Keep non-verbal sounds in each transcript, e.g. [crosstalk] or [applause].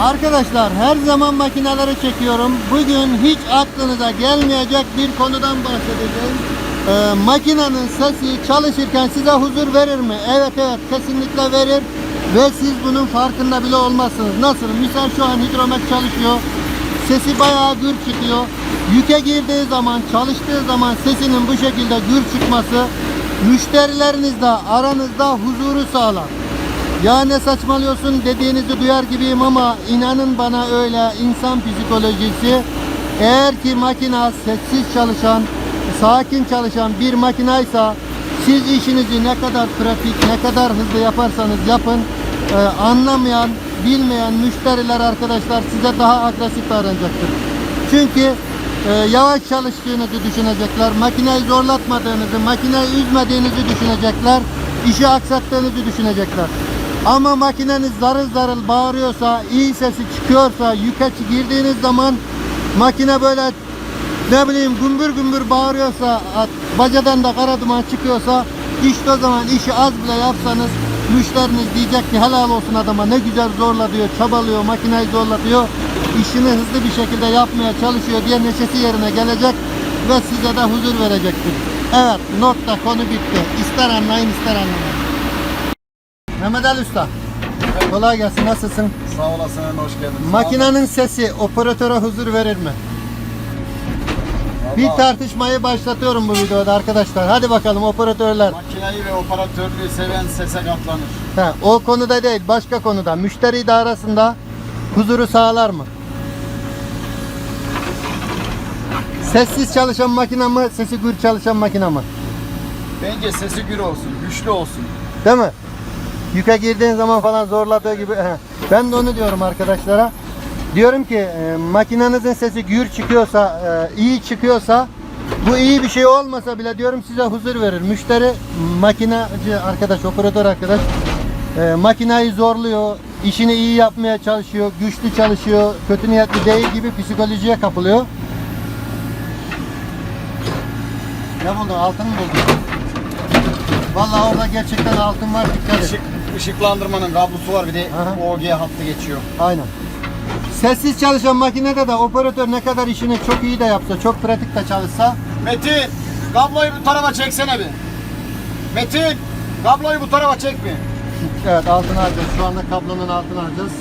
Arkadaşlar her zaman makineleri çekiyorum. Bugün hiç aklınıza gelmeyecek bir konudan bahsedeceğim. Ee, makinenin sesi çalışırken size huzur verir mi? Evet evet kesinlikle verir. Ve siz bunun farkında bile olmazsınız. Nasıl? Misal şu an hidromet çalışıyor. Sesi bayağı gür çıkıyor. Yüke girdiği zaman, çalıştığı zaman sesinin bu şekilde gür çıkması müşterilerinizle aranızda huzuru sağlar. Ya ne saçmalıyorsun dediğinizi duyar gibiyim ama inanın bana öyle insan psikolojisi eğer ki makina sessiz çalışan, sakin çalışan bir makinaysa siz işinizi ne kadar pratik, ne kadar hızlı yaparsanız yapın e, anlamayan, bilmeyen müşteriler arkadaşlar size daha agresif davranacaktır. Çünkü e, yavaş çalıştığınızı düşünecekler, makineyi zorlatmadığınızı, makineyi üzmediğinizi düşünecekler, işi aksattığınızı düşünecekler. Ama makineniz zarıl zarıl bağırıyorsa, iyi sesi çıkıyorsa, yüke girdiğiniz zaman makine böyle ne bileyim gümbür gümbür bağırıyorsa, bacadan da kara duman çıkıyorsa işte o zaman işi az bile yapsanız müşteriniz diyecek ki helal olsun adama ne güzel zorla diyor, çabalıyor, makineyi zorla diyor. işini hızlı bir şekilde yapmaya çalışıyor diye neşesi yerine gelecek ve size de huzur verecektir. Evet, nokta konu bitti. İster anlayın ister anlamayın. Mehmet Ali Usta. Kolay gelsin. Nasılsın? Sağ olasın, hoş geldin. Makinenin sesi operatöre huzur verir mi? Bir tartışmayı başlatıyorum bu videoda arkadaşlar. Hadi bakalım operatörler. Makineyi ve operatörlüğü seven sese katlanır. Ha, o konuda değil, başka konuda. Müşteri ile arasında huzuru sağlar mı? Sessiz çalışan makine mi, sesi gür çalışan makine mi? Bence sesi gür olsun, güçlü olsun. Değil mi? Yüke girdiğin zaman falan zorladığı gibi. [laughs] Ben de onu diyorum arkadaşlara. Diyorum ki e, makinenizin sesi gür çıkıyorsa, e, iyi çıkıyorsa bu iyi bir şey olmasa bile diyorum size huzur verir. Müşteri makinacı arkadaş, operatör arkadaş e, makineyi zorluyor, işini iyi yapmaya çalışıyor, güçlü çalışıyor, kötü niyetli değil gibi psikolojiye kapılıyor. Ne buldun? Altın mı buldun? Vallahi orada gerçekten altın var dikkat et. Işıklandırmanın kablosu var bir de Aha. OG hattı geçiyor. Aynen. Sessiz çalışan makinede de operatör ne kadar işini çok iyi de yapsa, çok pratik de çalışsa Metin, kabloyu bu tarafa çeksene bir. Metin, kabloyu bu tarafa çek bir. evet altını alacağız. Şu anda kablonun altını alacağız.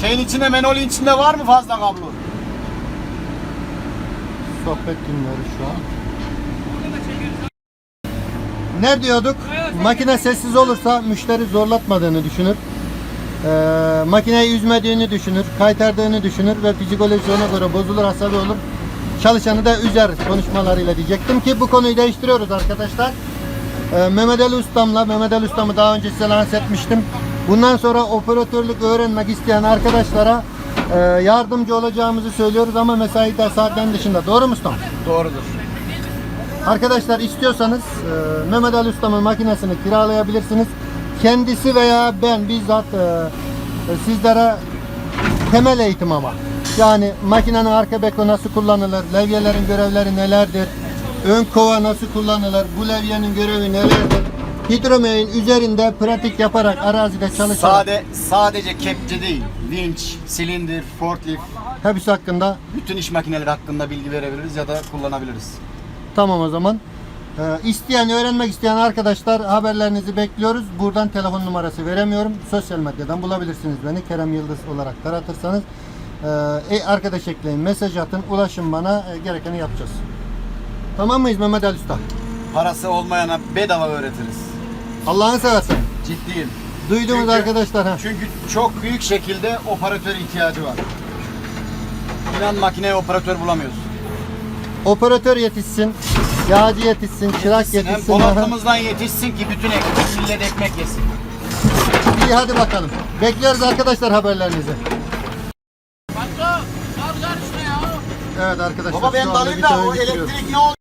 Şeyin içinde, menolin içinde var mı fazla kablo? Sohbet dinliyoruz şu an. Ne diyorduk? Makine sessiz olursa müşteri zorlatmadığını düşünür. Ee, makineyi üzmediğini düşünür, kaytardığını düşünür ve psikolojisi ona göre bozulur, asabi olur. Çalışanı da üzer konuşmalarıyla diyecektim ki bu konuyu değiştiriyoruz arkadaşlar. Ee, Mehmet Ali Ustam'la, Mehmet Ali Ustam'ı daha önce size lanse etmiştim. Bundan sonra operatörlük öğrenmek isteyen arkadaşlara e, yardımcı olacağımızı söylüyoruz ama mesai de saatten dışında. Doğru mu ustam? Doğrudur. Arkadaşlar istiyorsanız e, Mehmet Ali Usta'nın makinesini kiralayabilirsiniz. Kendisi veya ben bizzat e, e, sizlere temel eğitim ama. Yani makinenin arka beko nasıl kullanılır, levyelerin görevleri nelerdir, ön kova nasıl kullanılır, bu levyenin görevi nelerdir, hidromeyin üzerinde pratik yaparak arazide çalışarak Sade, sadece kepçe değil, vinç, silindir, forklift, hepsi hakkında bütün iş makineleri hakkında bilgi verebiliriz ya da kullanabiliriz. Tamam o zaman. Ee, isteyen, öğrenmek isteyen arkadaşlar haberlerinizi bekliyoruz. Buradan telefon numarası veremiyorum. Sosyal medyadan bulabilirsiniz beni. Kerem Yıldız olarak taratırsanız. Ee, e, arkadaş ekleyin, mesaj atın, ulaşın bana. e, gerekeni yapacağız. Tamam mıyız Mehmet Ali Usta? Parası olmayana bedava öğretiriz. Allah'ını seversen. Ciddiyim. Duydunuz Çünkü- arkadaşlar. Ha. Çünkü çok büyük şekilde operatör ihtiyacı var. İnan makineye operatör bulamıyoruz. Operatör yetişsin, yağcı yetişsin, çırak Hem yetişsin. Polat'ımızdan yetişsin ki bütün ekmek, millet ekmek yesin. İyi hadi bakalım. Bekliyoruz arkadaşlar haberlerinizi. Evet arkadaşlar Baba şu ben anda dalayım da videoyu o bitiriyoruz. elektrik ne oldu?